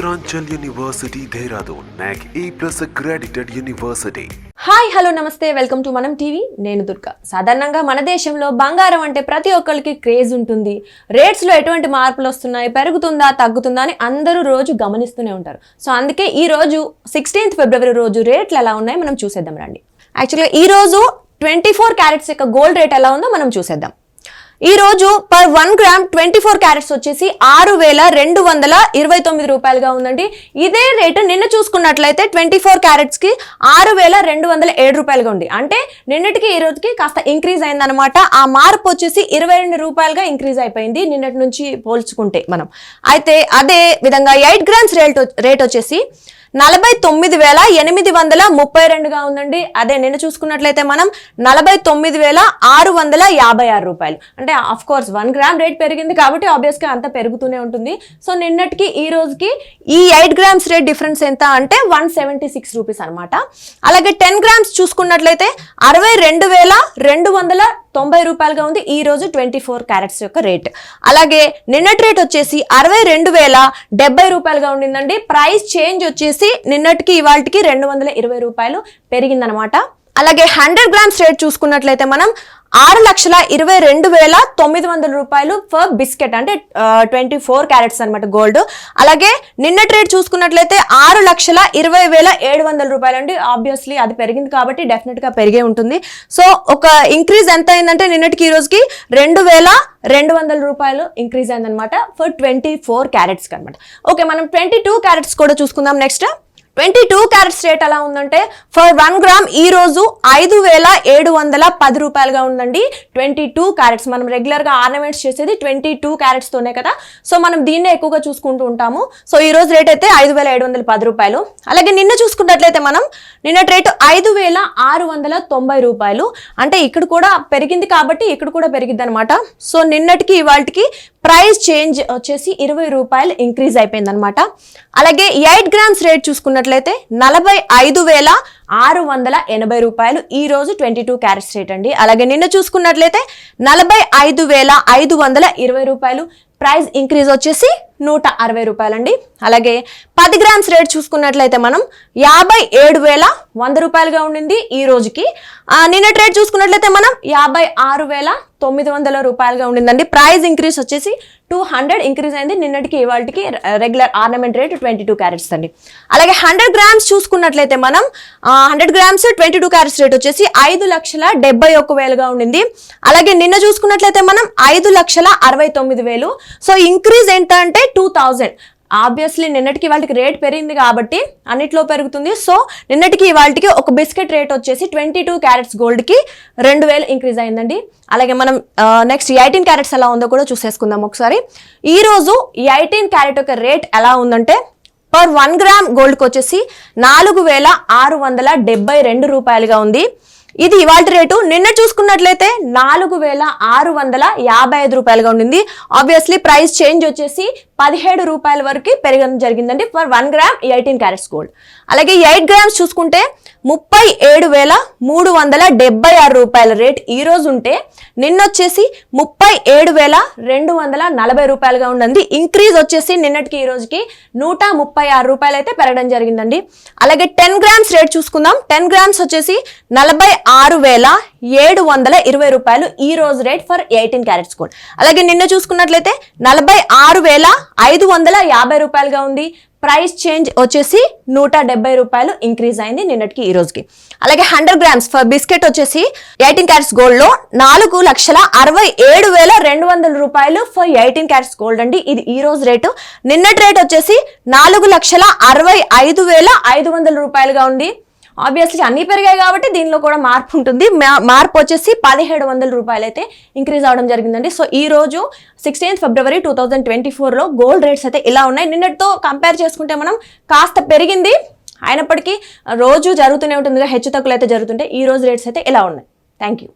Uttaranchal university Dehradun NAAC A plus accredited university hi hello నమస్తే welcome to Manam TV నేను దుర్గా. సాధారణంగా మన దేశంలో బంగారం అంటే ప్రతి ఒక్కరికి క్రేజ్ ఉంటుంది. రేట్స్లో ఎటువంటి మార్పులు వస్తున్నాయి పెరుగుతుందా తగ్గుతుందా అని అందరూ రోజు గమనిస్తూనే ఉంటారు. సో అందుకే ఈ రోజు సిక్స్టీన్త్ ఫిబ్రవరి రోజు రేట్లు ఎలా ఉన్నాయి మనం చూసేద్దాం రండి. యాక్చువల్గా ఈ రోజు ట్వంటీ ఫోర్ క్యారెట్స్ యొక్క గోల్డ్ రేట్ ఎలా ఉందో మనం చూసేద్దాం. ఈ రోజు per one gram twenty four carats వచ్చేసి ఆరు వేల రెండు వందల ఇరవై తొమ్మిది రూపాయలుగా ఉందండి. ఇదే రేటు నిన్న చూసుకున్నట్లయితే ట్వంటీ ఫోర్ క్యారెట్స్కి ఆరు వేల రెండు వందల ఏడు రూపాయలుగా ఉంది. అంటే నిన్నటికి ఈ రోజుకి కాస్త ఇంక్రీజ్ అయిందనమాట ఆ మార్పు వచ్చేసి ఇరవై రెండు రూపాయలుగా ఇంక్రీజ్ అయిపోయింది నిన్నటి నుంచి పోల్చుకుంటే మనం. అయితే అదే విధంగా ఎయిట్ గ్రామ్స్ రేట్ రేట్ వచ్చేసి నలభై తొమ్మిది వేల ఎనిమిది వందల ముప్పై రెండుగా ఉందండి. అదే నిన్న చూసుకున్నట్లయితే మనం నలభై తొమ్మిది వేల ఆరు వందల యాభై ఆరు రూపాయలు. అంటే of course one gram rate పెరిగింది కాబట్టి ఆబ్వియస్గా అంత పెరుగుతూనే ఉంటుంది. సో నిన్నటికి ఈ రోజుకి ఈ ఎయిట్ గ్రామ్స్ రేట్ డిఫరెన్స్ ఎంత అంటే వన్ సెవెంటీ సిక్స్ రూపీస్ అనమాట అలాగే టెన్ గ్రామ్స్ చూసుకున్నట్లయితే అరవై రెండు వేల రెండు వందల తొంభై రూపాయలుగా ఉంది. ఈ రోజు ట్వంటీ ఫోర్ క్యారెట్స్ యొక్క రేట్. అలాగే నిన్నటి రేట్ వచ్చేసి అరవై రెండు వేల డెబ్బై రూపాయలుగా ఉండిందండి. ప్రైస్ చేంజ్ వచ్చేసి నిన్నటికి ఇవాళకి రెండు వందల ఇరవై రూపాయలు పెరిగిందనమాట. అలాగే హండ్రెడ్ గ్రామ్స్ రేట్ చూసుకున్నట్లయితే మనం ఆరు లక్షల ఇరవై రెండు వేల తొమ్మిది వందల రూపాయలు ఫర్ బిస్కెట్ అంటే ట్వంటీ ఫోర్ క్యారెట్స్ అనమాట గోల్డ్. అలాగే నిన్న ట్రేడ్ చూసుకున్నట్లయితే ఆరు లక్షల ఇరవై వేల ఏడు వందల రూపాయలు అండి. ఆబ్వియస్లీ అది పెరిగింది కాబట్టి డెఫినెట్గా పెరిగే ఉంటుంది. సో ఒక ఇంక్రీజ్ ఎంత అయిందంటే నిన్నటికి ఈ రోజుకి రెండు వేల రెండు వందల రూపాయలు ఇంక్రీజ్ అయిందనమాట ఫర్ ట్వంటీ ఫోర్ క్యారెట్స్కి అనమాట ఓకే మనం ట్వంటీ టూ క్యారెట్స్ కూడా చూసుకుందాం. Next twenty two carats rate ఎలా ఉందంటే ఫర్ వన్ గ్రామ్ ఈ రోజు ఐదు వేల ఏడు వందల పది రూపాయలుగా ఉందండి. Twenty two carats. మనం రెగ్యులర్గా ఆర్నమెంట్స్ చేసేది ట్వంటీ టూ క్యారెట్స్తోనే కదా. సో మనం దీన్నే ఎక్కువగా చూసుకుంటూ ఉంటాము. సో ఈ రోజు రేట్ అయితే ఐదు వేల ఏడు వందల పది రూపాయలు. అలాగే నిన్న చూసుకున్నట్లయితే మనం నిన్నటి రేటు ఐదు వేల ఆరు వందల తొంభై రూపాయలు. అంటే ఇక్కడ కూడా పెరిగింది కాబట్టి ఇక్కడ కూడా పెరిగింది అనమాట సో నిన్నటికి ఇవాళకి ప్రైస్ చేంజ్ వచ్చేసి ఇరవై రూపాయలు ఇంక్రీజ్ అయిపోయింది అనమాట అలాగే ఎయిట్ గ్రామ్స్ రేట్ చూసుకున్నట్లయితే నలభై ఐదు వేల ఆరు వందల ఎనభై రూపాయలు ఈ రోజు ట్వంటీ టూ క్యారెట్స్ రేట్ అండి. అలాగే నిన్న చూసుకున్నట్లయితే నలభై ఐదు వేల ఐదు వందల ఇరవై రూపాయలు ప్రైస్ ఇంక్రీజ్ వచ్చేసి నూట అరవై రూపాయలండి. అలాగే పది గ్రామ్స్ రేట్ చూసుకున్నట్లయితే మనం యాభై ఏడు వేల వంద రూపాయలుగా ఉండింది ఈ రోజుకి. నిన్న నిన్నటి రేట్ చూసుకున్నట్లయితే మనం యాభై ఆరు వేల తొమ్మిది వందల రూపాయలుగా ఉండిందండి. ప్రైస్ ఇంక్రీజ్ వచ్చేసి టూ హండ్రెడ్ ఇంక్రీజ్ అయింది. నిన్నటికి ఇవాళకి regular ornament rate twenty two carats అండి. అలాగే హండ్రెడ్ గ్రామ్స్ చూసుకున్నట్లయితే మనం hundred grams twenty two carats rate వచ్చేసి ఐదు లక్షల డెబ్బై ఒక్క వేలుగా ఉండింది. అలాగే నిన్న చూసుకున్నట్లయితే మనం ఐదు లక్షల అరవై తొమ్మిది వేలు. సో ఇంక్రీజ్ ఎంత అంటే టూ థౌజండ్ ఆబ్వియస్లీ నిన్నటికి వాళ్ళకి రేట్ పెరిగింది కాబట్టి అన్నిట్లో పెరుగుతుంది. సో నిన్నటికి వాళ్ళకి ఒక బిస్కెట్ రేట్ వచ్చేసి ట్వంటీ టూ క్యారెట్స్ గోల్డ్కి రెండు వేలు ఇంక్రీజ్ అయిందండి. అలాగే మనం నెక్స్ట్ ఎయిటీన్ క్యారెట్స్ ఎలా ఉందో కూడా చూసేసుకుందాం ఒకసారి. ఈ ఎయిటీన్ క్యారెట్ యొక్క రేట్ ఎలా ఉందంటే పర్ వన్ గ్రామ్ గోల్డ్కి వచ్చేసి నాలుగు వేల ఆరు వందల డెబ్బై రెండు రూపాయలుగా ఉంది. ఇది ఇవాళ రేటు. నిన్న చూసుకున్నట్లయితే నాలుగు వేల ఆరు వందల యాభై ఐదు రూపాయలుగా ఉండింది. ఆబ్వియస్లీ ప్రైస్ చేంజ్ వచ్చేసి పదిహేడు రూపాయల వరకు పెరగడం జరిగిందండి for one gram eighteen carats gold. అలాగే ఎయిట్ గ్రామ్స్ చూసుకుంటే ముప్పై ఏడు వేల మూడు వందల డెబ్బై ఆరు రూపాయల రేట్ ఈ రోజు ఉంటే నిన్న వచ్చేసి ముప్పై ఏడు వేల రెండు వందల నలభై రూపాయలుగా ఉండండి ఇంక్రీజ్ వచ్చేసి నిన్నటికి ఈ రోజుకి నూట ముప్పై ఆరు రూపాయలు అయితే పెరగడం జరిగిందండి. అలాగే టెన్ గ్రామ్స్ రేట్ చూసుకుందాం. టెన్ గ్రామ్స్ వచ్చేసి నలభై ఆరు వేల ఏడు వందల ఇరవై రూపాయలు ఈ రోజు rate for eighteen carats gold అలాగే నిన్న చూసుకున్నట్లయితే నలభై ఆరు వేల ఐదు వందల యాభై రూపాయలుగా ఉంది. ప్రైస్ చేంజ్ వచ్చేసి నూట డెబ్బై రూపాయలు ఇంక్రీజ్ అయింది నిన్నటికి ఈ రోజుకి. అలాగే హండ్రెడ్ గ్రామ్స్ ఫర్ బిస్కెట్ వచ్చేసి ఎయిటీన్ క్యారెట్స్ గోల్డ్లో నాలుగు లక్షల అరవై ఏడు వేల రెండు వందల రూపాయలు ఫర్ ఎయిటీన్ క్యారెట్స్ గోల్డ్ అండి. ఇది ఈ రోజు రేటు. నిన్నటి రేట్ వచ్చేసి నాలుగు లక్షల అరవై ఐదు వేల ఐదు వందల రూపాయలుగా ఉంది. ఆబ్వియస్లీ అన్ని పెరిగాయి కాబట్టి దీనిలో కూడా మార్పు ఉంటుంది. మా- మార్పు వచ్చేసి పదిహేడు వందల రూపాయలు అయితే ఇంక్రీజ్ అవడం జరిగిందండి. సో ఈ రోజు sixteenth February two thousand twenty ఫోర్లో గోల్డ్ రేట్స్ అయితే ఇలా ఉన్నాయి. నిన్నటితో కంపేర్ చేసుకుంటే మనం కాస్త పెరిగింది. అయినప్పటికీ రోజు జరుగుతూనే ఉంటుందిగా హెచ్చు తగ్గులు అయితే జరుగుతుంటే ఈ రోజు రేట్స్ అయితే ఇలా ఉన్నాయి. Thank you